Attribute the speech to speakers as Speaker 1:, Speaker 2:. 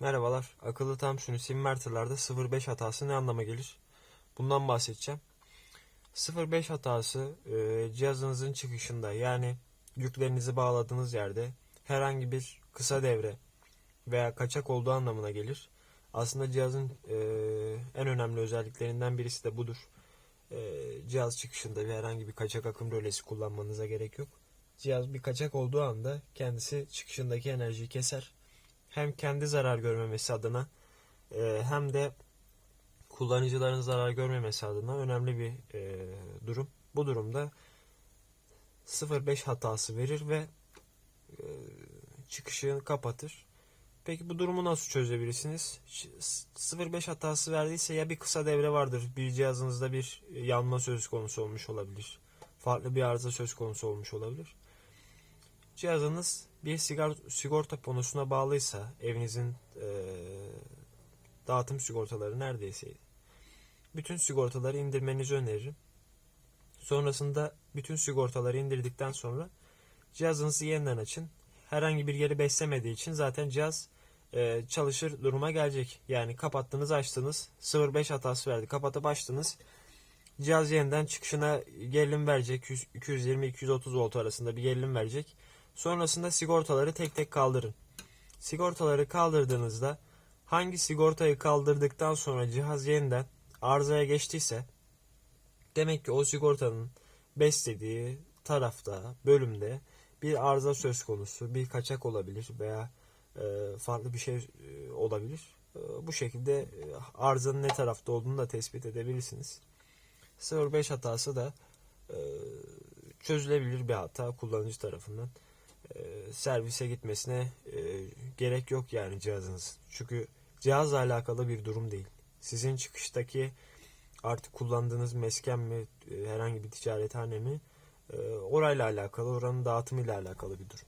Speaker 1: Merhabalar. Akıllı tam sünüs inverterlerde 0.5 hatası ne anlama gelir? Bundan bahsedeceğim. 0.5 hatası e, cihazınızın çıkışında yani yüklerinizi bağladığınız yerde herhangi bir kısa devre veya kaçak olduğu anlamına gelir. Aslında cihazın e, en önemli özelliklerinden birisi de budur. E, cihaz çıkışında bir herhangi bir kaçak akım rölesi kullanmanıza gerek yok. Cihaz bir kaçak olduğu anda kendisi çıkışındaki enerjiyi keser hem kendi zarar görmemesi adına e, hem de kullanıcıların zarar görmemesi adına önemli bir e, durum. Bu durumda 0.5 hatası verir ve e, çıkışı kapatır. Peki bu durumu nasıl çözebilirsiniz? Ş- 0.5 hatası verdiyse ya bir kısa devre vardır. Bir cihazınızda bir yanma söz konusu olmuş olabilir. Farklı bir arıza söz konusu olmuş olabilir. Cihazınız bir sigar, sigorta panosuna bağlıysa evinizin eee, dağıtım sigortaları neredeyse bütün sigortaları indirmenizi öneririm. Sonrasında bütün sigortaları indirdikten sonra cihazınızı yeniden açın. Herhangi bir yeri beslemediği için zaten cihaz eee, çalışır duruma gelecek. Yani kapattınız açtınız 0.5 hatası verdi kapatıp açtınız. Cihaz yeniden çıkışına gerilim verecek 220-230 volt arasında bir gerilim verecek. Sonrasında sigortaları tek tek kaldırın. Sigortaları kaldırdığınızda hangi sigortayı kaldırdıktan sonra cihaz yeniden arızaya geçtiyse demek ki o sigortanın beslediği tarafta, bölümde bir arıza söz konusu, bir kaçak olabilir veya e, farklı bir şey e, olabilir. E, bu şekilde arızanın ne tarafta olduğunu da tespit edebilirsiniz. 05 hatası da çözülebilir bir hata kullanıcı tarafından servise gitmesine e, gerek yok yani cihazınız. Çünkü cihazla alakalı bir durum değil. Sizin çıkıştaki artık kullandığınız mesken mi, e, herhangi bir ticarethane mi, e, orayla alakalı, oranın dağıtımıyla alakalı bir durum.